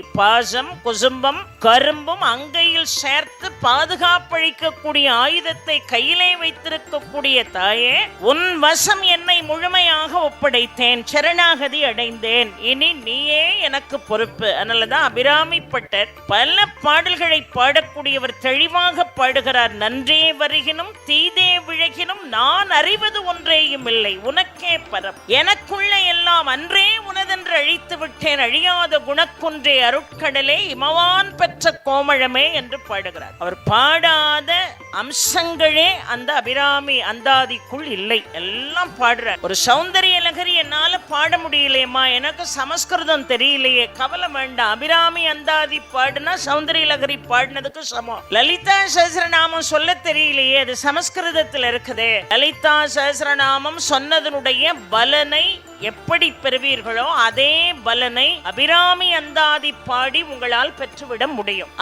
பாசம் குசும்பம் கரும்பும் அங்கையில் சேர்த்து பாதுகாப்பளிக்கக்கூடிய ஆயுதத்தை கையிலே வைத்திருக்கக்கூடிய தாயே உன் வசம் என்னை முழுமையாக ஒப்படைத்தேன் சரணாகதி அடைந்தேன். இனி நீயே எனக்கு பொறுப்பு. அதனாலதான் அபிராமிப்பட்டர் பல பாடல்களை பாடக்கூடியவர் தெளிவாக பாடுகிறார். நன்றே வருகினும் தீதே விழகினும் நான் அறிவது ஒன்றேயும் இல்லை உனக்கே பரம். எனக்குள்ள எல்லாம் அன்றே உனதென்று அழித்து விட்டேன் அழியாத குணக்குன்றே அருட்கடலே இமவான் பெற்ற கோமழமே என்று பாடுகிறார். அவர் பாடாத அம்சங்களே அந்த அபிராமி அந்தாதிக்குள் இல்லை. எல்லாம் பாடுறார். ஒரு சௌந்தரிய லகரி என்னால பாட முடியலையம்மா. எனக்கு சமஸ்கிருதம் தெரியலையே. கவலை வேண்டாம். அபிராமி அந்தாதி பாடுனா சௌந்தரிய லகரி பாடினதுக்கு சமம். லலிதா சஹசிரநாமம் சொல்ல தெரியலையே. அது சமஸ்கிருதத்தில் இருக்குதே. லலிதா சஹஸ்ரநாமம் சொன்னதனுடைய பலனை எப்படி பெறுவீர்களோ அதே பலனை அபிராமி அந்தாதி பாடி உங்களால் பெற்றுவிட முடியும்.